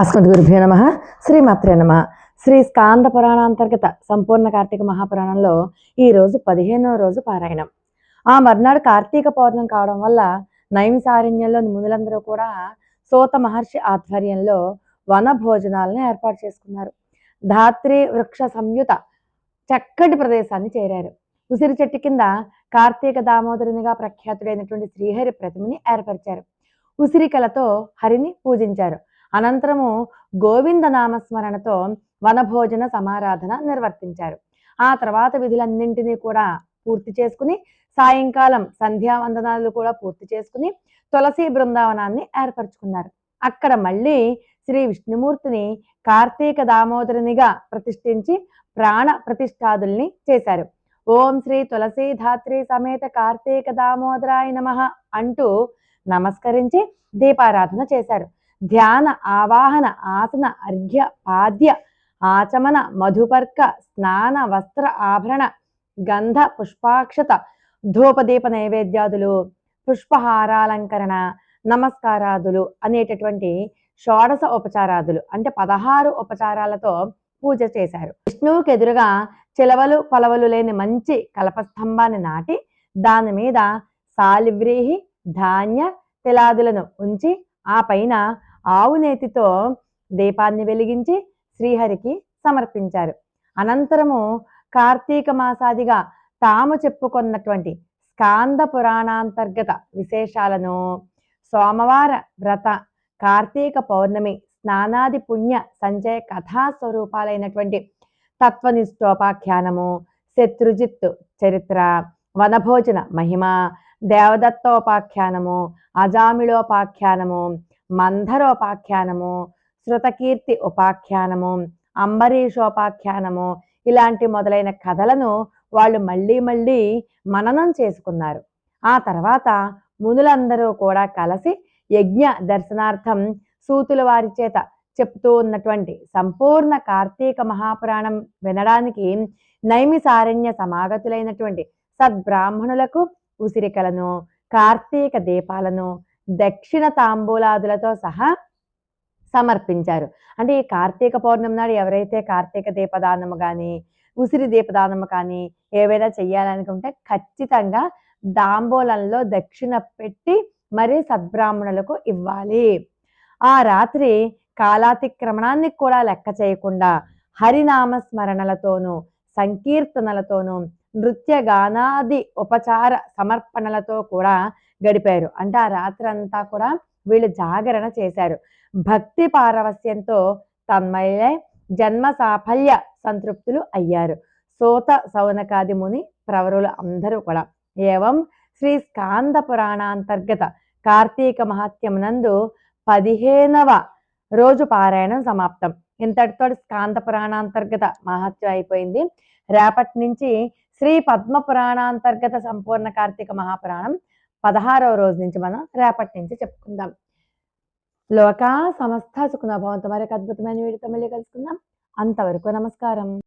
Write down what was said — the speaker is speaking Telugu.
అస్మద్ గురుభ్యో నమ. శ్రీమాత్రే నమ. శ్రీ స్కాంద పురాణాంతర్గత సంపూర్ణ కార్తీక మహాపురాణంలో ఈరోజు పదిహేనవ రోజు పారాయణం. ఆ మర్నాడు కార్తీక పౌర్ణం కావడం వల్ల నైమిసారణ్యంలోని మునులందరూ కూడా సోత మహర్షి ఆధ్వర్యంలో వన భోజనాలను ఏర్పాటు చేసుకున్నారు. ధాత్రి వృక్ష సంయుత చక్కటి ప్రదేశాన్ని చేరారు. ఉసిరి చెట్టు కింద కార్తీక దామోదరునిగా ప్రఖ్యాతుడైనటువంటి శ్రీహరి ప్రతిమని ఏర్పరిచారు. ఉసిరికలతో హరిని పూజించారు. అనంతరము గోవింద నామస్మరణతో వనభోజన సమారాధన నిర్వర్తించారు. ఆ తర్వాత విధులన్నింటినీ కూడా పూర్తి చేసుకుని సాయంకాలం సంధ్యావందనాలు కూడా పూర్తి చేసుకుని తులసి బృందావనాన్ని ఏర్పరచుకున్నారు. అక్కడ మళ్ళీ శ్రీ విష్ణుమూర్తిని కార్తీక దామోదరునిగా ప్రతిష్ఠించి ప్రాణ ప్రతిష్టాదుల్ని చేశారు. ఓం శ్రీ తులసీధాత్రి సమేత కార్తీక దామోదరాయ నమ అంటూ నమస్కరించి దీపారాధన చేశారు. ధ్యాన ఆవాహన ఆసన అర్ఘ్య పాద్య ఆచమన మధుపర్క స్నాన వస్త్ర ఆభరణ గంధ పుష్పాక్షత ధూపదీప నైవేద్యాదులు పుష్పహారాలంకరణ నమస్కారాదులు అనేటటువంటి షోడశ ఉపచారాదులు. అంటే పదహారు ఉపచారాలతో పూజ చేశారు. విష్ణువుకి ఎదురుగా చిలవలు పలవలు లేని మంచి కలపస్తంభాన్ని నాటి దాని మీద సాలివ్రీహి ధాన్య తిలాదులను ఉంచి ఆ పైన ఆవు నేతితో దీపాన్ని వెలిగించి శ్రీహరికి సమర్పించారు. అనంతరము కార్తీక మాసాదిగా తాము చెప్పుకున్నటువంటి స్కాంద పురాణాంతర్గత విశేషాలను సోమవార వ్రత కార్తీక పౌర్ణమి స్నానాది పుణ్య సంచయ కథా స్వరూపాలైనటువంటి తత్వనిష్టోపాఖ్యానము శత్రుజిత్ చరిత్ర వనభోజన మహిమ దేవదత్తోపాఖ్యానము అజామిళోపాఖ్యానము మంధరోపాఖ్యానము శృతకీర్తి ఉపాఖ్యానము అంబరీషోపాఖ్యానము ఇలాంటి మొదలైన కథలను వాళ్ళు మళ్ళీ మళ్ళీ మననం చేసుకున్నారు. ఆ తర్వాత మునులందరూ కూడా కలిసి యజ్ఞ దర్శనార్థం సూతుల వారి చేత చెప్తూ ఉన్నటువంటి సంపూర్ణ కార్తీక మహాపురాణం వినడానికి నైమిసారణ్య సమాగతులైనటువంటి సద్బ్రాహ్మణులకు ఉసిరికలను కార్తీక దీపాలను దక్షిణ తాంబూలాదులతో సహా సమర్పించారు. అంటే ఈ కార్తీక పౌర్ణమి నాడు ఎవరైతే కార్తీక దీపదానము కానీ ఉసిరి దీపదానము కానీ ఏవైనా చెయ్యాలనుకుంటే ఖచ్చితంగా దాంబూలంలో దక్షిణ పెట్టి మరి సద్బ్రాహ్మణులకు ఇవ్వాలి. ఆ రాత్రి కాలాతిక్రమణాన్ని కూడా లెక్క చేయకుండా హరినామ స్మరణలతోనూ సంకీర్తనలతోనూ నృత్య గానాది ఉపచార సమర్పణలతో కూడా గడిపారు. అంటే ఆ రాత్రి అంతా కూడా వీళ్ళు జాగరణ చేశారు. భక్తి పారవస్యంతో తన్మయే జన్మ సాఫల్య సంతృప్తులు అయ్యారు. సోత సౌనకాది ముని ప్రవరులు అందరూ కూడా. ఏవం శ్రీ స్కాంద పురాణాంతర్గత కార్తీక మహత్యమునందు పదిహేనవ రోజు పారాయణం సమాప్తం. ఇంతటితో స్కాంద పురాణాంతర్గత మహత్యం అయిపోయింది. రేపటి నుంచి శ్రీ పద్మ పురాణాంతర్గత సంపూర్ణ కార్తీక మహాపురాణం పదహారవ రోజు నుంచి మనం రేపటి నుంచి చెప్పుకుందాం. లోక సమస్త సుఖనభవంతో మరొక అద్భుతమైన వీడితో మళ్ళీ కలుసుకుందాం. అంతవరకు నమస్కారం.